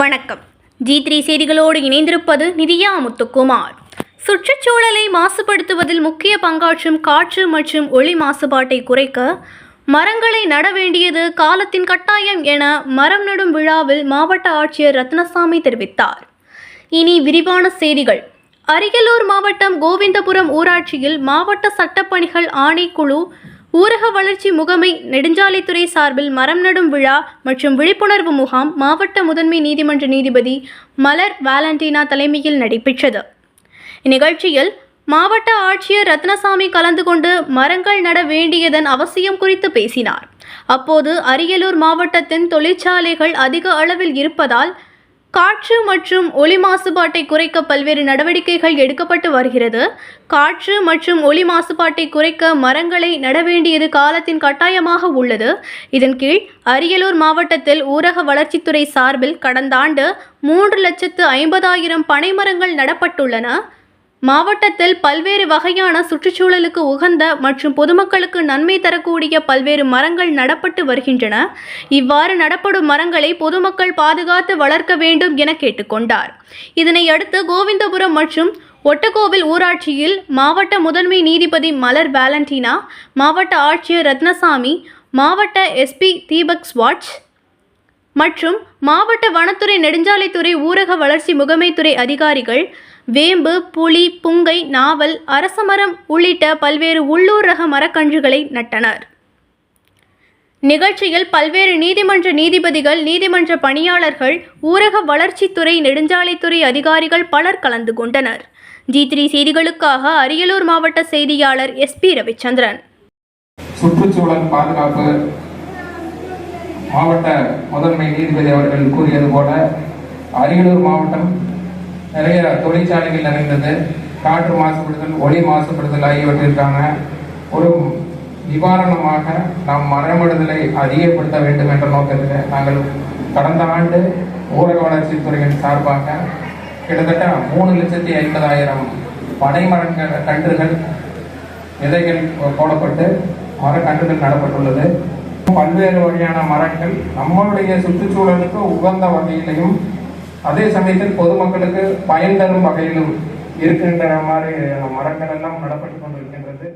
வணக்கம். G three செய்திகளோடு இணைந்திருப்பது நிதியா முத்துக்குமார். சுற்றுச்சூழலை மாசுபடுத்துவதில் முக்கிய பங்காற்றும் காற்று மற்றும் ஒளி மாசுபாட்டை குறைக்க மரங்களை நட வேண்டியது காலத்தின் கட்டாயம் என மரம் நடும் விழாவில் மாவட்ட ஆட்சியர் ரத்னசாமி தெரிவித்தார். இனி விரிவான செய்திகள். அரியலூர் மாவட்டம் கோவிந்தபுரம் ஊராட்சியில் மாவட்ட சட்டப்பணிகள் ஆணைக்குழு ஊரக வளர்ச்சி முகமை நெடுஞ்சாலைத்துறை சார்பில் மரம் நடும் விழா மற்றும் விழிப்புணர்வு முகாம் மாவட்ட முதன்மை நீதிமன்ற நீதிபதி மலர் வேலண்டினா தலைமையில் நடைபெற்றது. இந்நிகழ்ச்சியில் மாவட்ட ஆட்சியர் ரத்னசாமி கலந்து கொண்டு மரங்கள் நட வேண்டியதன் அவசியம் குறித்து பேசினார். அப்போது அரியலூர் மாவட்டத்தின் தொழிற்சாலைகள் அதிக அளவில் இருப்பதால் காற்று மற்றும் ஒலி மாசுபாட்டை குறைக்க பல்வேறு நடவடிக்கைகள் எடுக்கப்பட்டு வருகிறது. காற்று மற்றும் ஒலி மாசுபாட்டை குறைக்க மரங்களை நட வேண்டியது காலத்தின் கட்டாயமாக உள்ளது. இதன் கீழ் அரியலூர் மாவட்டத்தில் ஊரக வளர்ச்சித்துறை சார்பில் கடந்த ஆண்டு மூன்று லட்சத்து ஐம்பதாயிரம் பனைமரங்கள் நடப்பட்டுள்ளன. மாவட்டத்தில் பல்வேறு வகையான சுற்றுச்சூழலுக்கு உகந்த மற்றும் பொதுமக்களுக்கு நன்மை தரக்கூடிய பல்வேறு மரங்கள் நடப்பட்டு வருகின்றன. இவ்வாறு நடப்படும் மரங்களை பொதுமக்கள் பாதுகாத்து வளர்க்க வேண்டும் என கேட்டுக்கொண்டார். இதனையடுத்து கோவிந்தபுரம் மற்றும் ஒட்டக்கோவில் ஊராட்சியில் மாவட்ட முதன்மை நீதிபதி மலர் வேலண்டினா மாவட்ட ஆட்சியர் ரத்னசாமி மாவட்ட எஸ்பி தீபக் ஸ்வாட்ச் மற்றும் மாவட்ட வனத்துறை நெடுஞ்சாலைத்துறை ஊரக வளர்ச்சி முகமைத்துறை அதிகாரிகள் வேம்பு புலி புங்கை நாவல் அரசமரம் உள்ளிட்ட பல்வேறு உள்ளூர் ரக மரக்கன்றுகளை நட்டனர். நிகழ்ச்சியில் பல்வேறு நீதிமன்ற நீதிபதிகள் நீதிமன்ற பணியாளர்கள் ஊரக வளர்ச்சித்துறை நெடுஞ்சாலைத்துறை அதிகாரிகள் பலர் கலந்து கொண்டனர். ஜி த்ரீ செய்திகளுக்காக அரியலூர் மாவட்ட செய்தியாளர் எஸ்பி ரவிச்சந்திரன். சுற்றுச்சூழல் பாதுகாப்பு மாவட்ட முதன்மை நீதிபதி அவர்கள் கூறியது போல அரியலூர் மாவட்டம் நிறைய தொழிற்சாலைகள் நிறைந்தது. காற்று மாசுபடுதல் ஒளி மாசுபடுதல் ஆகியவற்றிற்கான ஒரு நிவாரணமாக நாம் மரமிடுதலை அதிகப்படுத்த வேண்டும் என்ற நோக்கத்தில் நாங்கள் கடந்த ஆண்டு ஊரக வளர்ச்சித்துறையின் சார்பாக கிட்டத்தட்ட மூணு லட்சத்தி ஐம்பதாயிரம் பனைமரங்கள் கன்றுகள் விதைகள் போடப்பட்டு மரக்கன்றுகள் நடப்பட்டுள்ளது. பல்வேறு வகையான மரங்கள் நம்மளுடைய சுற்றுச்சூழலுக்கு உகந்த வகையிலையும் அதே சமயத்தில் பொதுமக்களுக்கு பயன் தரும் வகையிலும் இருக்கின்ற மாதிரி மரங்கள் எல்லாம் நடப்பட்டு கொண்டிருக்கின்றது.